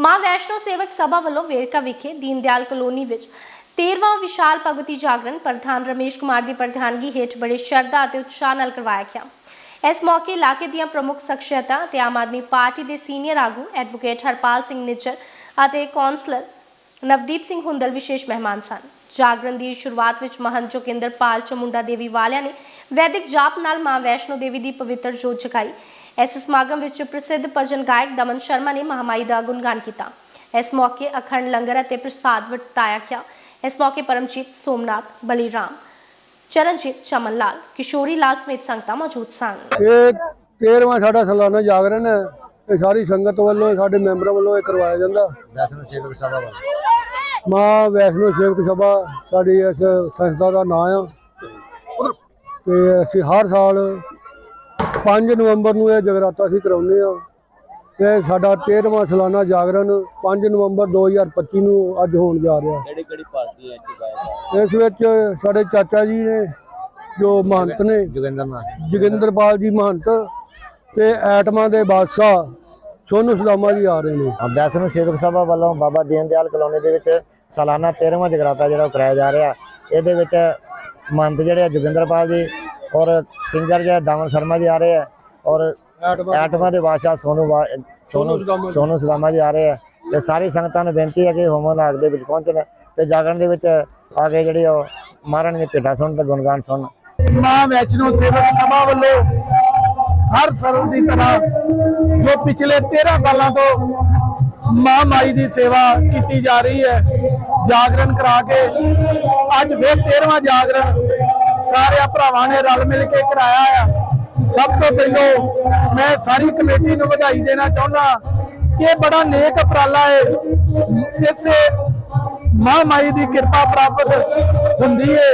ਮਾਂ ਵੈਸ਼ਨੋ ਸੇਵਕ ਸਭਾ ਵੱਲੋਂ ਵੇਰਕਾ ਵਿਖੇ ਦੀਨਦਿਆਲ ਕਲੋਨੀ ਵਿੱਚ 13ਵਾਂ ਵਿਸ਼ਾਲ ਭਗਵਤੀ ਜਾਗਰਣ ਪ੍ਰਧਾਨ ਰਮੇਸ਼ ਕੁਮਾਰ ਦੀ ਪ੍ਰਧਾਨਗੀ ਹੇਠ ਬੜੇ ਸ਼ਰਧਾ ਅਤੇ ਉਤਸ਼ਾਹ ਨਾਲ ਕਰਵਾਇਆ ਗਿਆ। ਇਸ ਮੌਕੇ ਇਲਾਕੇ ਦੀਆਂ ਪ੍ਰਮੁੱਖ ਸ਼ਖਸੀਅਤਾਂ ਤੇ ਆਮ ਆਦਮੀ ਪਾਰਟੀ ਦੇ ਸੀਨੀਅਰ ਆਗੂ ਐਡਵੋਕੇਟ ਹਰਪਾਲ ਸਿੰਘ ਨਿੱਜਰ ਅਤੇ ਕੌਂਸਲਰ ਨਵਦੀਪ ਸਿੰਘ ਹੁੰਦਲ ਵਿਸ਼ੇਸ਼ ਮਹਿਮਾਨ ਸਨ। ਜਾਗਰਣ ਦੀ ਸ਼ੁਰੂਆਤ ਵਿੱਚ ਮਹੰਤ ਜੋਗਿੰਦਰ ਪਾਲ ਚਮੁੰਡਾ ਦੇਵੀ ਵਾਲਿਆਂ ਨੇ ਵੈਦਿਕ ਜਾਪ ਨਾਲ ਮਾਂ ਵੈਸ਼ਨੋ ਦੇਵੀ ਦੀ ਪਵਿੱਤਰ ਜੋਤ ਜਗਾਈ। ਇਸ ਸਮਾਗਮ ਵਿੱਚ ਪ੍ਰਸਿੱਧ ਭਜਨ ਗਾਇਕ ਦਮਨ ਸ਼ਰਮਾ ਨੇ ਮਹਾਮਾਈ ਦਾ ਗੁਣਗਾਨ ਕੀਤਾ। ਇਸ ਮੌਕੇ ਅਖੰਡ ਲੰਗਰ ਅਤੇ ਪ੍ਰਸਾਦ ਵਰਤਾਇਆ ਗਿਆ। ਇਸ ਮੌਕੇ ਪਰਮਜੀਤ ਸੋਮਨਾਥ ਬਲੀਰਾਮ ਚਰਨਜੀਤ ਚਮਨ ਲਾਲ ਕਿਸ਼ੋਰੀ ਲਾਲ ਸਮੇਤ ਸੰਗਤਾਂ ਮੌਜੂਦ ਸਨ। ਇਹ 13ਵਾਂ ਸਾਡਾ ਸਾਲਾਨਾ ਜਾਗਰਣ ਹੈ ਇਹ ਸਾਰੀ ਸੰਗਤ ਵੱਲੋਂ ਸਾਡੇ ਮੈਂਬਰਾਂ ਵੱਲੋਂ ਇਹ ਕਰਵਾਇਆ ਜਾਂਦਾ। ਵੈਸ਼ਨੋ ਸੇਵਕ ਸਭਾ ਵੱਲ। ਮਾਂ ਵੈਸ਼ਨੋ ਸੇਵਕ ਸਭਾ ਸਾਡੀ ਇਸ ਸੰਸਥਾ ਦਾ ਨਾਮ ਆ। ਤੇ ਅਸੀਂ ਹਰ ਸਾਲ 5 ਨਵੰਬਰ ਨੂੰ ਇਹ ਜਗਰਾਤਾ ਅਸੀਂ ਕਰਾਉਂਦੇ ਆ ਇਹ ਸਾਡਾ 13ਵਾਂ ਸਾਲਾਨਾ ਜਾਗਰਣ 5 ਨਵੰਬਰ 2025 ਨੂੰ ਅੱਜ ਹੋਣ ਜਾ ਰਿਹਾ। ਕਿਹੜੀ ਕਿਹੜੀ ਪਾਰਟੀ ਹੈ ਇੱਥੇ ਗਾਇਕ ਇਸ ਵਿੱਚ ਸਾਡੇ ਚਾਚਾ ਜੀ ਨੇ ਜੋ ਮਹੰਤ ਨੇ ਜੋਗਿੰਦਰ ਨਾਥ ਜੋਗਿੰਦਰਪਾਲ ਜੀ ਮਹੰਤ ਤੇ ਐਟਮਾਂ ਦੇ ਬਾਦਸ਼ਾਹ ਸੋਨੂ ਸਦਾਮਾ ਜੀ ਆ ਰਹੇ ਨੇ। ਹਾਂ, ਵੈਸ਼ਨੋ ਸੇਵਕ ਸਭਾ ਵੱਲੋਂ ਬਾਬਾ ਦੀਨ ਦਿਆਲ ਕਲੋਨੀ ਦੇ ਵਿੱਚ ਸਾਲਾਨਾ 13ਵਾਂ ਜਗਰਾਤਾ ਜਿਹੜਾ ਉਹ ਕਰਾਇਆ ਜਾ ਰਿਹਾ। ਇਹਦੇ ਵਿੱਚ ਮੰਤ ਜਿਹੜੇ ਆ ਜੋਗਿੰਦਰਪਾਲ ਜੀ ਔਰ ਸਿੰਗਰ ਜਿਹੜਾ ਦਾਮਨ ਸ਼ਰਮਾ ਜੀ ਆ ਰਹੇ ਆ ਔਰ ਐਟਮਾਂ ਦੇ ਬਾਦਸ਼ਾਹ ਸੋਨੂ ਸੋਨੂ ਸੁਦਾਮਾ ਸੋਨੂ ਸਦਾਮਾ ਜੀ ਆ ਰਹੇ ਆ ਤੇ ਸਾਰੀ ਸੰਗਤਾਂ ਨੂੰ ਬੇਨਤੀ ਹੈ ਕਿ ਹੋਮਨ ਲਾਗ ਦੇ ਵਿੱਚ ਪਹੁੰਚਣ ਤੇ ਜਾਗਰਣ ਦੇ ਵਿੱਚ ਆ ਕੇ ਜਿਹੜੀ ਉਹ ਮਹਾਰਾਣੀ ਦੀ ਭੇਟਾ ਸੁਣਨ ਤੇ ਗੁਣਗਾਨ ਸੁਣਨ। ਮਾਂ ਵੈਸ਼ਨੋ ਸੇਵਕ ਸਭਾ ਵੱਲੋਂ ਹਰ ਸਰਲ ਦੀ ਤਰ੍ਹਾਂ ਜੋ ਪਿਛਲੇ 13 ਸਾਲਾਂ ਤੋਂ ਮਾਂ ਮਾਈ ਦੀ ਸੇਵਾ ਕੀਤੀ ਜਾ ਰਹੀ ਹੈ ਜਾਗਰਣ ਕਰਾ ਕੇ ਅੱਜ ਫਿਰ 13ਵਾਂ ਜਾਗਰਣ ਸਾਰੇ ਭਰਾਵਾਂ ਨੇ ਰਲ ਮਿਲ ਕੇ ਕਰਾਇਆ ਆ। ਸਭ ਤੋਂ ਪਹਿਲਾਂ ਮੈਂ ਸਾਰੀ ਕਮੇਟੀ ਨੂੰ ਵਧਾਈ ਦੇਣਾ ਚਾਹੁੰਦਾ ਕਿ ਇਹ ਬੜਾ ਨੇਕ ਉਪਰਾਲਾ ਹੈ ਇਸੇ ਮਾਂ ਮਾਈ ਦੀ ਕਿਰਪਾ ਪ੍ਰਾਪਤ ਹੁੰਦੀ ਹੈ